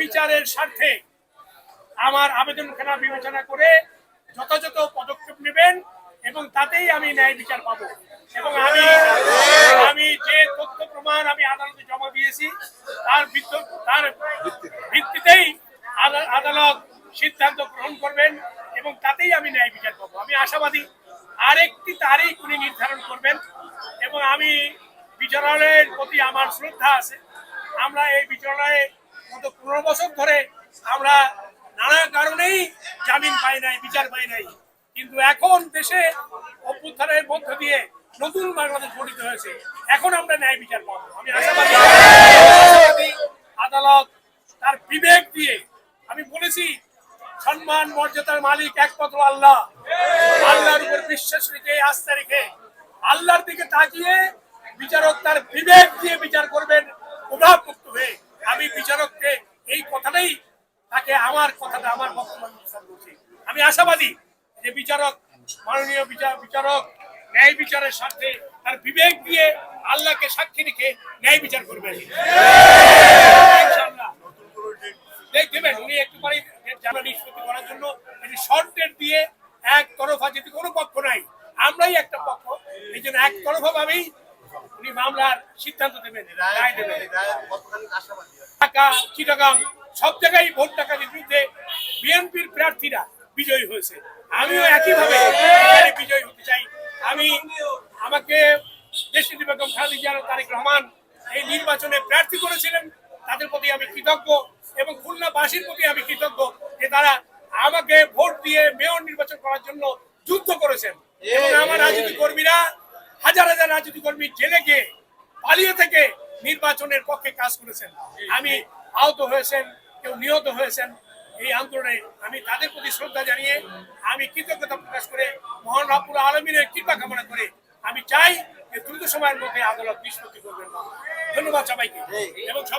বিচারের স্বার্থে আমার আবেদনখানা বিবেচনা করে যথাযথ পদক্ষেপ নেবেন এবং তাতেই আমি ন্যায় বিচার পাবো। এবং আমি আমি যে তথ্য প্রমাণ আমি আদালতে জমা দিয়েছি, তার তার ভিত্তিতেই আদালত সিদ্ধান্ত গ্রহণ করবেন এবং তাতেই আমি ন্যায় বিচার পাবো। আমি আশাবাদী, আরেকটি তারিখ উনি নির্ধারণ করবেন এবং আমি বিচারালয়ের প্রতি আমার শ্রদ্ধা আছে। আমরা এই বিচারালয়ে গত পনেরো বছর ধরে আমরা নানা কারণেই জামিন পাই নাই, বিচার পাই নাই। কিন্তু এখন দেশে অভ্যুত্থানের মধ্য দিয়ে নতুন বাংলাদেশ গঠিত হয়েছে। এখন আমরা ন্যায় বিচার পাবো। আমি আশাবাদী আদালত তার বিবেক দিয়ে আমি বলেছি, সম্মান, মর্যাদার মালিক একমাত্র আল্লাহ। আল্লাহর উপর বিশ্বাস রেখে, আস্থা রেখে, আল্লাহর দিকে তাকিয়ে বিচারক তার বিবেক দিয়ে বিচার করবেন আমার কথাটা আমার বক্তব্য আমি আশাবাদী যে বিচারক মাননীয় বিচার বিচারক ন্যায় বিচারের সাথে তার বিবেক দিয়ে আল্লাহকে সাক্ষী রেখে ন্যায় বিচার করবেন। দেখবেন উনি একটু পরে জানা নিষ্পত্তি করার জন্য এটি শর্ট ডেট দিয়ে এক তরফা যদি কোনো পক্ষ নাই আমরাই একটা পক্ষ। এই জন্য এক তরফা ভাবেই উনি মামলার সিদ্ধান্ত দেবেন রায় দেবেন। ঢাকা চিটাগাং সব জায়গায় ভোট ডাকাতির বিরুদ্ধে বিএনপির প্রার্থীরা বিজয়ী হয়েছে। আমিও একইভাবে বিজয়ী হতে চাই। আমি আমাকে বেগম তারেক রহমান এই নির্বাচনে প্রার্থী করেছিলেন। তাদের প্রতি আমি কৃতজ্ঞ এবং খুলনাবাসীর প্রতি আমি কৃতজ্ঞ যে তারা আমাকে ভোট দিয়ে মেয়র নির্বাচন করার জন্য যুদ্ধ করেছেন। এবং আমার রাজনীতি কর্মীরা, হাজার হাজার রাজনীতি কর্মী জেলে গিয়ে পালিয়ে থেকে নির্বাচনের পক্ষে কাজ করেছেন। আমি আহত হয়েছেন। কেউ নিহত হয়েছেন এই আন্দোলনে আমি তাদের প্রতি শ্রদ্ধা জানিয়ে আমি কৃতজ্ঞতা প্রকাশ করে মহান রাপুর আলমিনের কৃপা কামনা করে আমি চাই যে দ্রুত সময়ের মধ্যে আদালত নিষ্পত্তি করবেন ধন্যবাদ সবাইকে। এবং সবাই